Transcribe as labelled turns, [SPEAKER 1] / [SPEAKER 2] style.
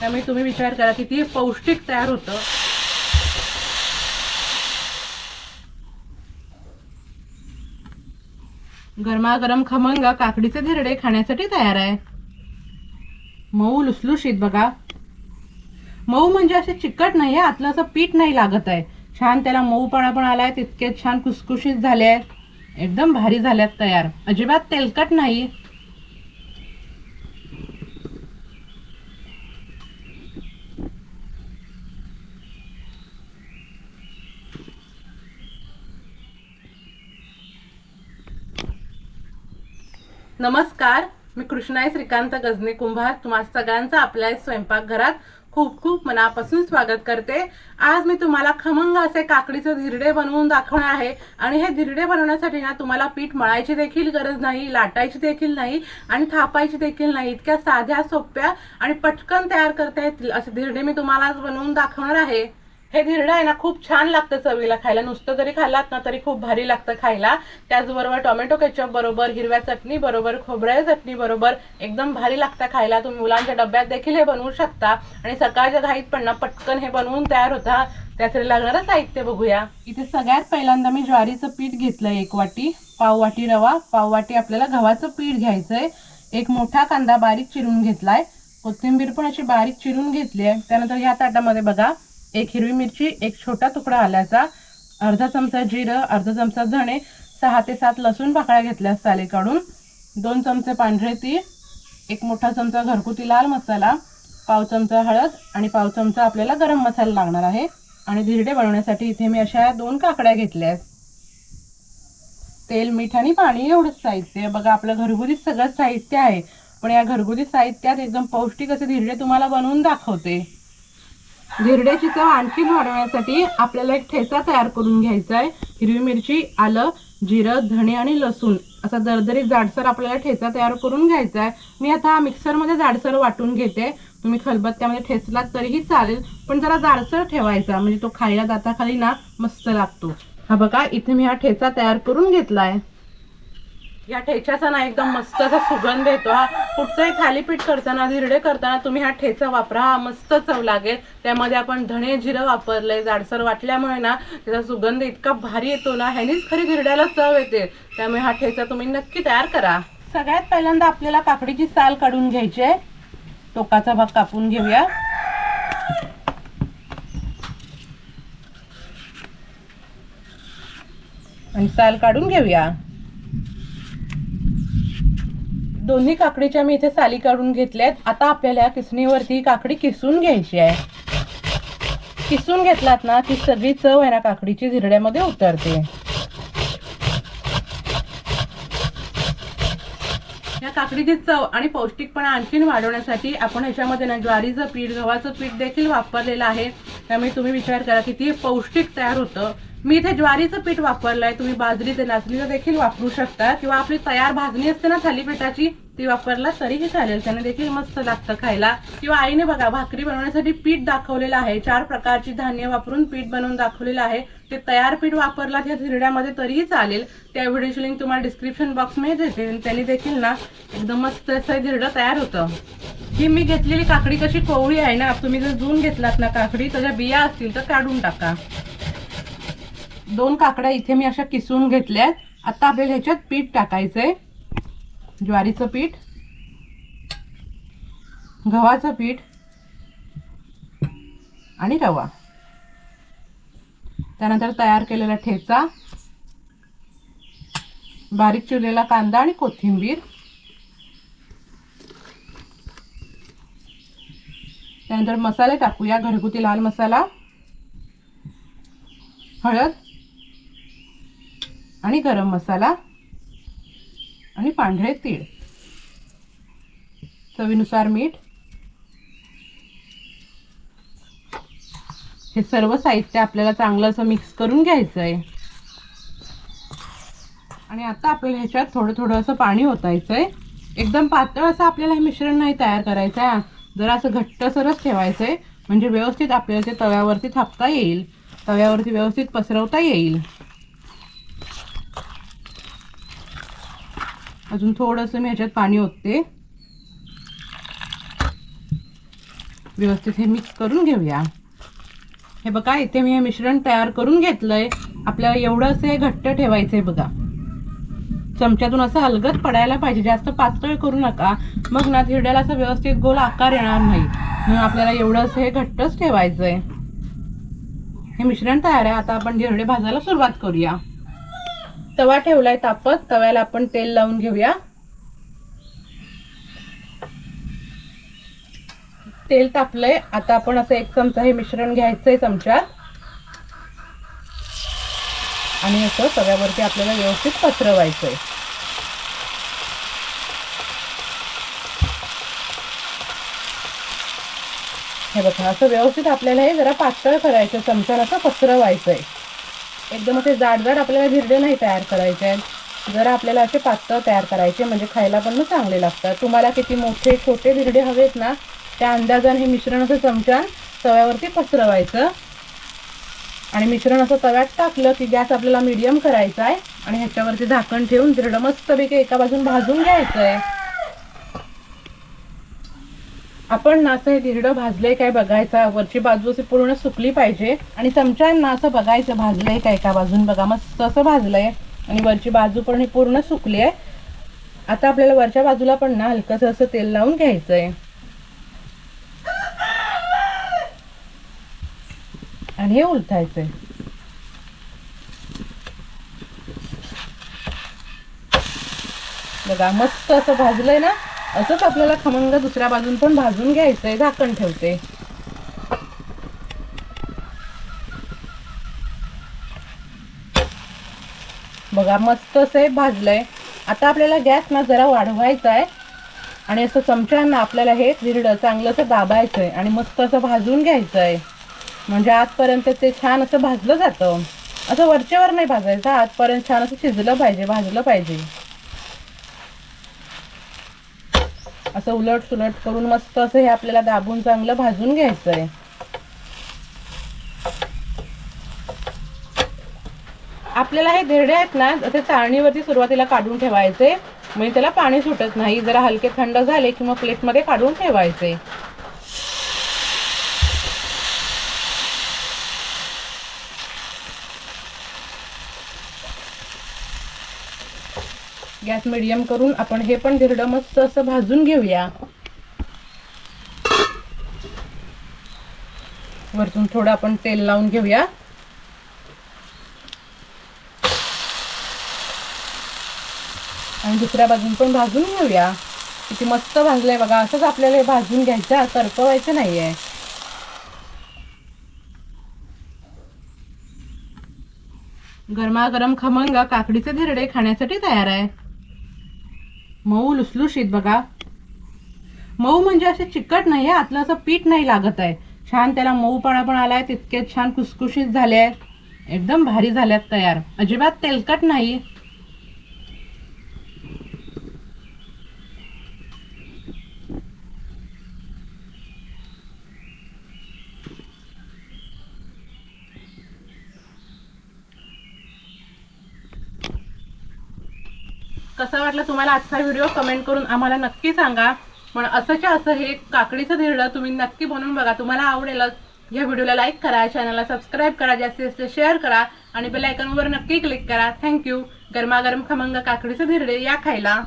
[SPEAKER 1] त्यामुळे तुम्ही विचार करा किती पौष्टिक तयार होतं. गरमागरम खमंग काकडीचे धिरडे खाण्यासाठी तयार आहे. मऊ लुसलुशीत बघा. मऊ म्हणजे असे चिकट नाही आहे आतलं असं पीठ नाही लागत आहे. छान त्याला मऊपणा पण आलाय तितके छान कुसकुशीत झाले आहेत. एकदम भारी झाल्यात तयार. अजिबात तेलकट नाही. नमस्कार मी कृष्णाई श्रीकांत गजनी कुंभार तुम्हा सगळ्यांचं आपल्या स्वयंपाकघरात खूप खूप मनापासून स्वागत करते. आज मी तुम्हाला खमंग असे काकडीचे धिरडे बनवून दाखवणार आहे. आणि हे धिरडे बनवण्यासाठी ना तुम्हाला पीठ मळायची देखील गरज नाही लाटायची देखील नाही आणि थापायची देखील नाही. इतक्या साध्या सोप्या आणि पटकन तयार करता येतील असे धिरडे मी तुम्हाला आज बनवून दाखवणार आहे. हे धिरडं आहे ना खूप छान लागतं चवीला खायला. नुसतं जरी खाल्लात ना तरी खूप भारी लागतं खायला. त्याचबरोबर टोमॅटो केचप बरोबर हिरव्या चटणी बरोबर खोबऱ्या चटणी बरोबर एकदम भारी लागतं खायला. तुम्ही मुलांच्या डब्यात देखील हे बनवू शकता. आणि सकाळच्या घाईत पण ना पटकन हे बनवून तयार होता. त्यासाठी लागणारं साहित्य बघूया. इथे सगळ्यात पहिल्यांदा मी ज्वारीचं पीठ घेतलंय एक वाटी. पाव वाटी रवा पाव वाटी आपल्याला गव्हाचं पीठ घ्यायचंय. एक मोठा कांदा बारीक चिरून घेतलाय. कोथिंबीर पण अशी बारीक चिरून घेतली आहे. त्यानंतर ह्या ताटामध्ये बघा एक हिरवी मिरची एक छोटा तुकडा आल्याचा अर्धा चमचा जिरं अर्धा चमचा धणे सहा ते सात लसूण पाकळ्या घेतल्या साले काढून. दोन चमचे पांढरे ती एक मोठा चमचा घरगुती लाल मसाला पाव चमचा हळद आणि पाव चमचा आपल्याला गरम मसाला लागणार आहे. आणि धिरडे बनवण्यासाठी इथे मी अशा दोन काकड्या घेतल्या आहेत तेल मीठ आणि पाणी एवढंच साहित्य. बघा आपलं घरगुती सगळं साहित्य आहे. पण या घरगुती साहित्यात एकदम पौष्टिक असे धिरडे तुम्हाला बनवून दाखवते. धिरड्याची चव आणखी वाढवण्यासाठी आपल्याला एक ठेचा तयार करून घ्यायचा आहे हिरवी मिरची आलं जिरं धणे आणि लसूण असा दरदरीत जाडसर आपल्याला ठेचा तयार करून घ्यायचा आहे मी आता मिक्सरमध्ये जाडसर वाटून घेते. तुम्ही खलबत्त्यामध्ये ठेचलात तरीही चालेल पण जरा जाडसर ठेवायचा म्हणजे तो खायला दाताखाली ना मस्त लागतो. हा बघा इथे मी हा ठेचा तयार करून घेतला आहे या ठेच्याचा ना एकदम मस्त असा सुगंध येतो हा. कुठचंही थालीपीठ करताना धिरडे करताना तुम्ही हा ठेचा वापरा हा मस्त चव लागेल. त्यामध्ये आपण धणे जिरं वापरलंय जाडसर वाटल्यामुळे ना त्याचा सुगंध इतका भारी येतो ना ह्यानीच खरी धिरड्याला चव येते. त्यामुळे हा ठेचा तुम्ही नक्की तयार करा. सगळ्यात पहिल्यांदा आपल्याला काकडीची साल काढून घ्यायची आहे. टोकाचा भाग कापून घेऊया. आणि साल काढून घेऊया. दोन्ही काकडीच्या मी इथे साली काढून घेतल्यात. आता आपल्याला किसणीवरती काकडी किसून घ्यायची आहे. किसून घेतलात ना ती सगळी चव आहे ना काकडीची झिरड्यामध्ये उतरते. या काकडीची चव आणि पौष्टिकपणा आणखीन वाढवण्यासाठी आपण ह्याच्यामध्ये ना ज्वारीचं पीठ गव्हाचं पीठ देखील वापरलेलं आहे. त्यामुळे तुम्ही विचार करा किती पौष्टिक तयार होतं. मी इथे ज्वारीचं पीठ वापरलंय तुम्ही बाजरीचं नाचणीचं देखील वापरू शकता. किंवा आपली तयार भाजणी असते ना थालीपीठाची ती वापरला तरीही चालेल. त्याने देखील मस्त लागतं खायला. किंवा आईने बघा भाकरी बनवण्यासाठी पीठ दाखवलेलं आहे. चार प्रकारची धान्य वापरून पीठ बनवून दाखवलेलं आहे. ते तयार पीठ वापरला त्या धिरड्यामध्ये तरीही चालेल. त्या व्हिडिओची लिंक तुम्हाला डिस्क्रिप्शन बॉक्समध्ये देते. त्यांनी देखील ना एकदम मस्त असं झिरडं तयार होतं. ही मी घेतलेली काकडी कशी कोवळी आहे ना तुम्ही जर जून घेतलात ना काकडी त्याच्या बिया असतील तर काढून टाका. दोन काकड्या इथे मी अशा किसून घेतल्यात. आता आपल्याला ह्याच्यात पीठ टाकायचंय. ज्वारीचं पीठ गव्हाचं पीठ आणि रवा. त्यानंतर तयार केलेला ठेचा बारीक चिरलेला कांदा आणि कोथिंबीर. त्यानंतर मसाले टाकूया घरगुती लाल मसाला हळद आणि गरम मसाला आणि पांढरे तीळ. चवीनुसार मीठ. हे सर्व साहित्य आपल्याला चांगलं असं मिक्स करून घ्यायचं आहे आणि आता आपल्याला ह्याच्यात थोडं थोडं असं पाणी ओतायचं आहे एकदम पातळ असं आपल्याला हे मिश्रण नाही तयार करायचं आहे जरा असं घट्टसरच ठेवायचं आहे म्हणजे व्यवस्थित आपल्याला ते तव्यावरती थापता येईल. तव्यावरती व्यवस्थित पसरवता येईल. अजून थोडंसं मी ह्याच्यात पाणी ओतते. व्यवस्थित हे मिक्स करून घेऊया. हे बघा इथे मी हे मिश्रण तयार करून घेतलं आहे आपल्याला एवढंच हे घट्ट ठेवायचं आहे बघा. चमच्यातून असं हलगत पडायला पाहिजे. जास्त पातळ करू नका. मग ना हिरड्याला असं व्यवस्थित गोल आकार येणार नाही. म्हणून आपल्याला एवढंच हे घट्टच ठेवायचंय. हे मिश्रण तयार आहे. आता आपण हिरडे भाजायला सुरुवात करूया. तवा ठेवलाय तापत. तव्याला आपण तेल लावून घेऊया. तेल तापलंय. आता आपण असं एक चमचा हे मिश्रण घ्यायचंय चमच्यात. आणि असं तव्यावरती आपल्याला व्यवस्थित पसरवायचं आहे हे बघा असं व्यवस्थित आपल्याला हे जरा पातळ करायचं चमच्यानं असं पसरवायचं आहे एकदम असे जाडजाड आपल्याला धिरडे नाही तयार करायचे. आहेत जरा आपल्याला असे पातळ तयार करायचे म्हणजे खायला पण चांगले लागतात. तुम्हाला किती मोठे छोटे धिरडे हवेत ना त्या अंदाजाने हे मिश्रण असं चमच्यान तव्यावरती पसरवायचं. आणि मिश्रण असं तव्यात टाकलं की गॅस आपल्याला मीडियम करायचा आहे. आणि ह्याच्यावरती झाकण ठेवून धिरडं मस्तपैकी एका बाजून भाजून घ्यायचं आहे आपण ना असं हे धिरडं भाजलंय काय बघायचं? वरची बाजू अशी पूर्ण सुकली पाहिजे. आणि चमच्यांना असं बघायचं भाजलंय काय एका बाजून बघा मस्त असं भाजलंय. आणि वरची बाजू पण ही पूर्ण सुकली आहे. आता आपल्याला वरच्या बाजूला पण ना हलकंसं असं तेल लावून घ्यायचं आहे आणि हे उलथायचंय. बघा मस्त असं भाजलंय ना असंच आपल्याला खमंग दुसऱ्या बाजून पण भाजून घ्यायचंय झाकण ठेवते. बघा मस्त असं भाजलंय. आता आपल्याला गॅस ना जरा वाढवायचा आहे आणि असं चमच्यानं आपल्याला हे धिरडं चांगलं असं दाबायचं आहे आणि मस्त असं भाजून घ्यायचं आहे म्हणजे आजपर्यंत ते छान असं भाजलं जातं. असं वरच्यावर नाही भाजायचं आजपर्यंत छान असं शिजलं पाहिजे भाजलं पाहिजे. असं उलट सुलट करून मस्त असं हे आपल्याला दाबून चांगलं भाजून घ्यायचं आहे आपल्याला हे धिरडे आहेत ना ते चाळणीवरती सुरुवातीला काढून ठेवायचे. म्हणजे त्याला पाणी सुटत नाही जरा हलके थंड झाले किंवा प्लेटमध्ये काढून ठेवायचे. गॅस मिडियम करून आपण हे पण धिरडं मस्त असं भाजून घेऊया. वरतून थोडं आपण तेल लावून घेऊया. आणि दुसऱ्या बाजून पण भाजून घेऊया. किती मस्त भाजलंय बघा. असंच आपल्याला हे भाजून घ्यायचं करपवायचं नाहीये. गरमागरम खमंग काकडीचे धिरडे खाण्यासाठी तयार आहे. मऊ लुसलुशीत बघा. मऊ म्हणजे असे चिकट नाही आहे आतलं असं पीठ नाही लागत आहे. छान त्याला मऊपणा पण आलाय तितके छान कुसकुशीत झाले आहेत. एकदम भारी झाल्यात तयार. अजिबात तेलकट नाही. कसा वाटला तुम्हाला आजचा व्हिडिओ? कमेंट करून आम्हाला नक्की सांगा. पण असंच्या असं हे काकडीचं धिरडं तुम्ही नक्की बनवून बघा. तुम्हाला आवडेलच. या व्हिडिओला लाईक करा चॅनलला सबस्क्राईब करा जास्तीत जास्त शेअर करा आणि बेल आयकॉनवर नक्की क्लिक करा. थँक्यू गरमागरम खमंग काकडीचं धिरडे या खायला.